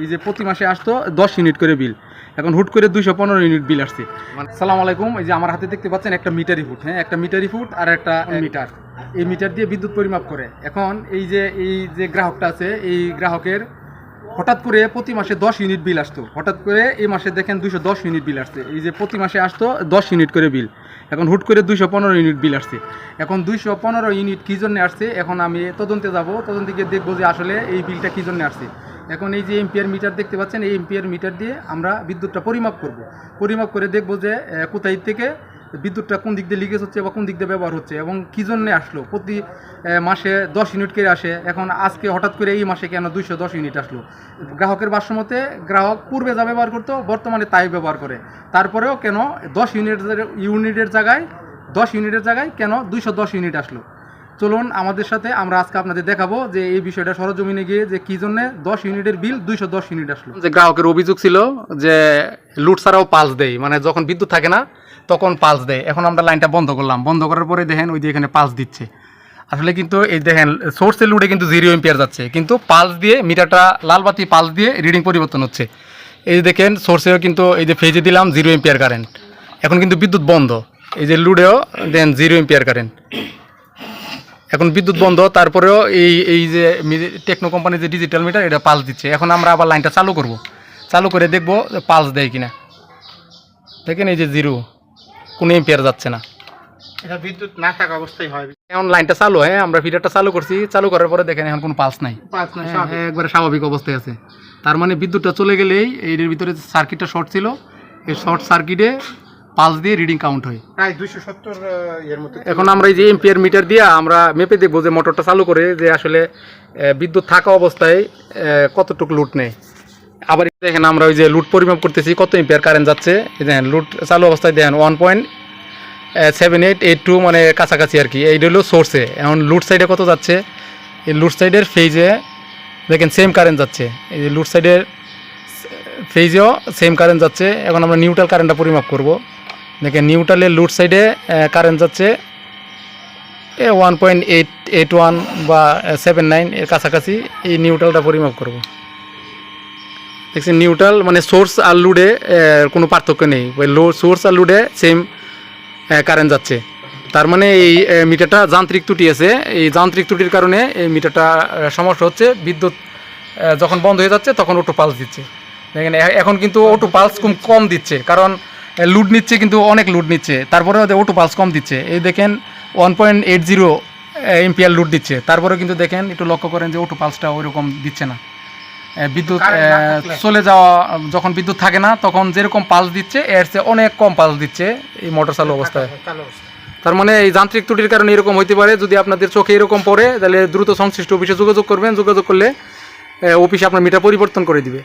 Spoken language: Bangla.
এই যে প্রতি মাসে আসতো দশ ইউনিট করে বিল। এখন হুট করে দুইশো পনেরো ইউনিট বিল আসছে। সালাম আলাইকুম এই যে আমার হাতে দেখতে পাচ্ছেন একটা মিটারি ফুট হ্যাঁ? একটা মিটারি ফুট আর একটা মিটার। এই মিটার দিয়ে বিদ্যুৎ পরিমাপ করে। এখন এই যে এই যে গ্রাহকটা আছে এই গ্রাহকের হঠাৎ করে প্রতি মাসে দশ ইউনিট বিল আসতো। হঠাৎ করে এই মাসে দেখেন দুইশো দশ ইউনিট বিল আসছে। এই যে প্রতি মাসে আসতো দশ ইউনিট করে বিল। এখন হুট করে দুইশো পনেরো ইউনিট বিল আসছে। এখন দুইশো পনেরো ইউনিট কী জন্য আসছে? এখন আমি তদন্তে যাব তদন্তে গিয়ে দেখব যে আসলে এই বিলটা কী জন্য আসছে। এখন এই যে এমপিআর মিটার দেখতে পাচ্ছেন, এই এমপিআর মিটার দিয়ে আমরা বিদ্যুৎটা পরিমাপ করব। পরিমাপ করে দেখব যে কোথায় থেকে বিদ্যুৎটা কোন দিক দিয়ে লিকেজ হচ্ছে বা কোন দিক দিয়ে ব্যবহার হচ্ছে এবং কী জন্যে আসলো? প্রতি মাসে দশ ইউনিট করে আসে। এখন আজকে হঠাৎ করে এই মাসে কেন দুইশো দশ ইউনিট আসলো? গ্রাহকের ভাষ্যমতে গ্রাহক পূর্বে যা ব্যবহার করতো, বর্তমানে তাই ব্যবহার করে। তারপরেও কেন দশ ইউনিট ইউনিটের জায়গায়, দশ ইউনিটের জায়গায় কেন দুইশো দশ ইউনিট আসলো? চলুন আমাদের সাথে আমরা আজকে আপনাদের দেখাবো যে এই বিষয়টা সরজমিনে গিয়ে যে কি জন্য দশ ইউনিটের বিল দুইশো দশ ইউনিট আসলো। যে গ্রাহকের অভিযোগ ছিল যে লুট ছাড়াও পালস দেয় মানে যখন বিদ্যুৎ থাকে না, তখন পালস দেয়। এখন আমরা লাইনটা বন্ধ করলাম। বন্ধ করার পরে দেখেন ওই যে এখানে পালস দিচ্ছে। আসলে কিন্তু এই দেখেন সোর্সের লুটে কিন্তু জিরো এম্পিয়ার যাচ্ছে। কিন্তু পালস দিয়ে মিটারটা লাল বাতি পালস দিয়ে রিডিং পরিবর্তন হচ্ছে। এই দেখেন সোর্সেও কিন্তু এই যে ফেজে দিলাম জিরো এম্পিয়ার কারেন্ট এখন কিন্তু বিদ্যুৎ বন্ধ। এই যে লুডেও দেন জিরো এম্পিয়ার কারেন্ট এখন বিদ্যুৎ বন্ধ তারপরেও এই এই যে টেকনো কোম্পানির যে ডিজিটাল মিটার এটা পালস দিচ্ছে। এখন আমরা আবার লাইনটা চালু করব। চালু করে দেখব পালস দেয় কিনা। দেখেন এই যে জিরো কোনো এম্পিয়ার যাচ্ছে না। এটা বিদ্যুৎ না থাকা অবস্থায় হয়। এখন লাইনটা চালু হ্যাঁ আমরা ফিডারটা চালু করছি। চালু করার পরে দেখেন এখন কোনো পালস নাই। পাঁচ নয় হ্যাঁ, হ্যাঁ, একবারে স্বাভাবিক অবস্থায় আছে। তার মানে বিদ্যুৎটা চলে গেলেই এর ভিতরে সার্কিটটা শর্ট ছিল এই শর্ট সার্কিটে পালস দিয়ে রিডিং কাউন্ট হয়। দুইশো সত্তর এর মতো এখন আমরা এই যে এম্পিয়ার মিটার দিয়ে আমরা মেপে দেখব যে মোটরটা চালু করে যে আসলে বিদ্যুৎ থাকা অবস্থায় কতটুকু লুট নেই আবার দেখেন আমরা ওই যে লুট পরিমাপ করতেছি কত এম্পিয়ার কারেন্ট যাচ্ছে। দেখেন লুট চালু অবস্থায় দেখেন one point seven eight eight two মানে কাছাকাছি আর কি। এইটা হলো সোর্সে এখন লুট সাইডে কত যাচ্ছে? এই লুট সাইডের ফেজে দেখেন সেম কারেন্ট যাচ্ছে। এই যে লুট সাইডের ফেজেও সেম কারেন্ট যাচ্ছে। এখন আমরা নিউট্রাল কারেন্টটা পরিমাপ করব। দেখেন, নিউট্রালের লুট সাইডে কারেন্ট যাচ্ছে, এ one point eight eight one বা সেভেন নাইন এর কাছাকাছি এই নিউট্রালটা পরিমাপ করব। দেখছেন, নিউট্রাল মানে সোর্স আর লুডে কোনো পার্থক্য নেই। ওই লো সোর্স আর লুডে সেম কারেন্ট যাচ্ছে। তার মানে এই মিটারটা যান্ত্রিক ত্রুটি আছে। এই যান্ত্রিক ত্রুটির কারণে এই মিটারটা সমস্যা হচ্ছে বিদ্যুৎ যখন বন্ধ হয়ে যাচ্ছে, তখন অটো পালস দিচ্ছে। দেখেন এখন কিন্তু অটো পালস কম দিচ্ছে। কারণ লুড নিচ্ছে কিন্তু অনেক লুট নিচ্ছে। তারপরেও অটো পালস কম দিচ্ছে। এই দেখেন one point eight zero ampere load দিচ্ছে। তারপরেও কিন্তু দেখেন একটু লক্ষ্য করেন যে অটো পালসটা ওইরকম দিচ্ছে না। বিদ্যুৎ। চলে যাওয়া যখন বিদ্যুৎ থাকে না তখন যেরকম পালস দিচ্ছে এর চেয়ে অনেক কম পালস দিচ্ছে এই মোটর চালু অবস্থায়। তার মানে এই যান্ত্রিক ত্রুটির কারণে এরকম হইতে পারে যদি আপনাদের চোখে এরকম পড়ে তাহলে দ্রুত সংশ্লিষ্ট অফিসে যোগাযোগ করবেন। যোগাযোগ করলে অফিসে আপনার মিটার পরিবর্তন করে দিবে।